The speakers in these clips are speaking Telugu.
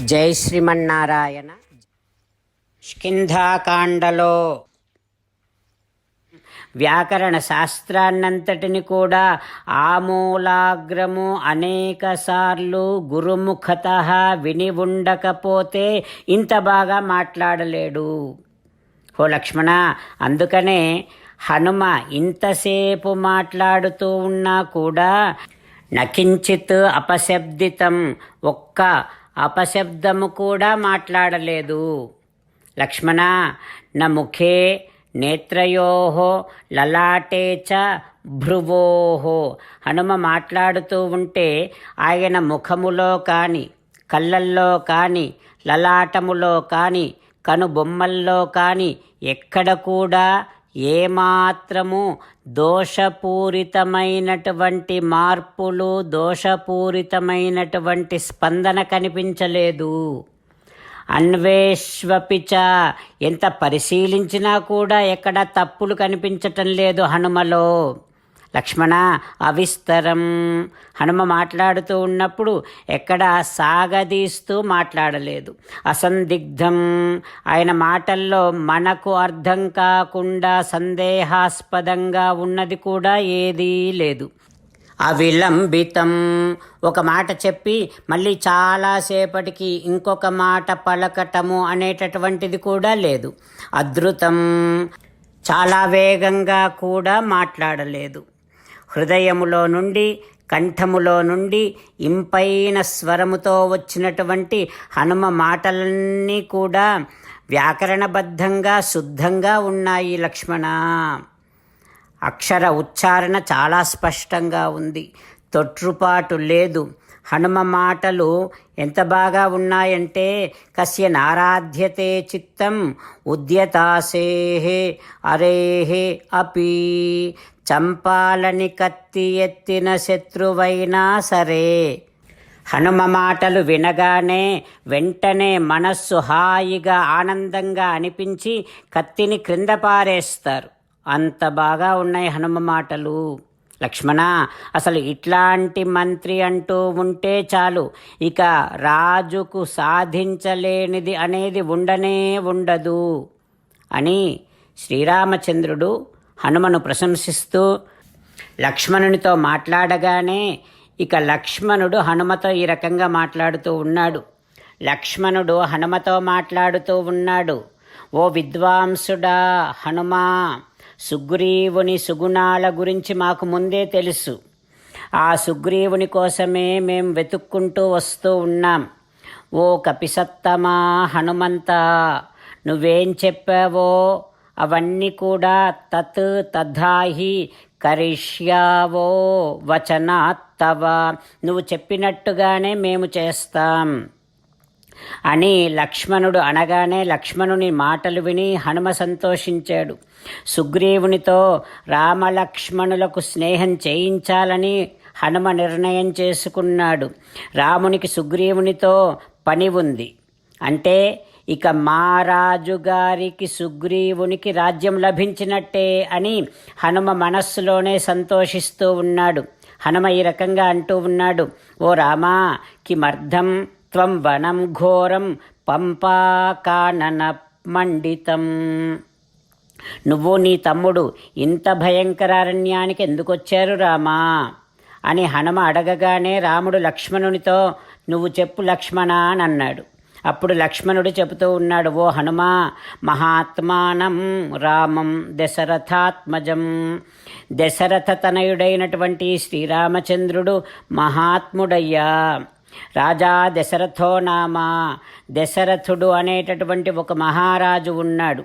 జై శ్రీమన్నారాయణ. స్కింధాకాండలో వ్యాకరణ శాస్త్రాన్నంతటిని కూడా ఆమూలాగ్రము అనేక సార్లు గురుముఖత విని ఉండకపోతే ఇంత బాగా మాట్లాడలేడు. ఓ లక్ష్మణ అందుకనే హనుమ ఇంతసేపు మాట్లాడుతూ ఉన్నా కూడా నకించిత్ అపశబ్దితం ఒక్క అపశబ్దము కూడా మాట్లాడలేదు. లక్ష్మణ న ముఖే నేత్రయో లలాటే చ భ్రువో హనుమ మాట్లాడుతూ ఉంటే ఆయన ముఖములో కానీ కళ్ళల్లో కానీ లలాటములో కానీ కనుబొమ్మల్లో కానీ ఎక్కడ కూడా ఏమాత్రము దోషపూరితమైనటువంటి మార్పులు దోషపూరితమైనటువంటి స్పందన కనిపించలేదు. అన్వేష్వపిచ ఎంత పరిశీలించినా కూడా ఎక్కడ తప్పులు కనిపించటం లేదు హనుమలో. లక్ష్మణ అవిస్తరం. హనుమ మాట్లాడుతూ ఉన్నప్పుడు ఎక్కడ సాగదీస్తూ మాట్లాడలేదు. అసందిగ్ధం. ఆయన మాటల్లో మనకు అర్థం కాకుండా సందేహాస్పదంగా ఉన్నది కూడా ఏదీ లేదు. అవిలంబితం. ఒక మాట చెప్పి మళ్ళీ చాలాసేపటికి ఇంకొక మాట పలకటము అనేటటువంటిది కూడా లేదు. అద్రుతం. చాలా వేగంగా కూడా మాట్లాడలేదు. హృదయములో నుండి కంఠములో నుండి ఇంపైన స్వరముతో వచ్చినటువంటి హనుమ మాటలన్నీ కూడా వ్యాకరణబద్ధంగా శుద్ధంగా ఉన్నాయి లక్ష్మణ. అక్షర ఉచ్చారణ చాలా స్పష్టంగా ఉంది. తొట్రుపాటు లేదు. హనుమ మాటలు ఎంత బాగా ఉన్నాయంటే కస్య నారాధ్యతే చిత్తం ఉద్యతాసేహే అరేహే అపి. చంపాలని కత్తి ఎత్తిన శత్రువైనా సరే. హనుమ మాటలు వినగానే వెంటనే మనస్సు హాయిగా ఆనందంగా అనిపించి కత్తిని క్రింద పారేస్తారు. అంత బాగా ఉన్నాయి హనుమ మాటలు. లక్ష్మణ అసలు ఇట్లాంటి మంత్రి అంటూ ఉంటే చాలు. ఇక రాజుకు సాధించలేనిది అనేది ఉండనే ఉండదు అని శ్రీరామచంద్రుడు హనుమను ప్రశంసిస్తూ లక్ష్మణునితో మాట్లాడగానే ఇక లక్ష్మణుడు హనుమతో ఈ రకంగా మాట్లాడుతూ ఉన్నాడు. లక్ష్మణుడు హనుమతో మాట్లాడుతూ ఉన్నాడు. ఓ విద్వాంసుడా హనుమా సుగ్రీవుని సుగుణాల గురించి మాకు ముందే తెలుసు. ఆ సుగ్రీవుని కోసమే మేం వెతుక్కుంటూ వస్తూ ఉన్నాం. ఓ కపిసత్తమా హనుమంత నువ్వేం చెప్పావో అవన్నీ కూడా తత్ తథాహి కరిష్యావో వచనాత్తవ. నువ్వు చెప్పినట్టుగానే మేము చేస్తాం. అని లక్ష్మణుడు అనగానే లక్ష్మణుని మాటలు విని హనుమ సంతోషించాడు. సుగ్రీవునితో రామలక్ష్మణులకు స్నేహం చేయించాలని హనుమ నిర్ణయం చేసుకున్నాడు. రామునికి సుగ్రీవునితో పని ఉంది. అంటే ఇక మా రాజుగారికి సుగ్రీవునికి రాజ్యం లభించినట్టే అని హనుమ మనస్సులోనే సంతోషిస్తూ ఉన్నాడు. హనుమ ఈ రకంగా అంటూ ఉన్నాడు ఓ రామా కిమర్థం త్వం వనం ఘోరం పంపాకానన మండితం. నువ్వు నీ తమ్ముడు ఇంత భయంకరారణ్యానికి ఎందుకొచ్చారు రామా? అని హనుమ అడగగానే రాముడు లక్ష్మణునితో నువ్వు చెప్పు లక్ష్మణ అని అన్నాడు. అప్పుడు లక్ష్మణుడు చెబుతూ ఉన్నాడు ఓ హనుమా మహాత్మానం రామం దశరథాత్మజం. దశరథ తనయుడైనటువంటి శ్రీరామచంద్రుడు మహాత్ముడయ్యా. రాజా దశరథో నామా. దశరథుడు అనేటటువంటి ఒక మహారాజు ఉన్నాడు.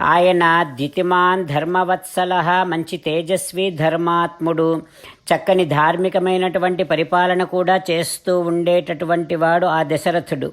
ఆయన ద్యుతిమాన్ ధర్మవత్సల మంచి తేజస్వి ధర్మాత్ముడు. చక్కని ధార్మికమైనటువంటి పరిపాలన కూడా చేస్తూ ఉండేటటువంటి వాడు ఆ దశరథుడు.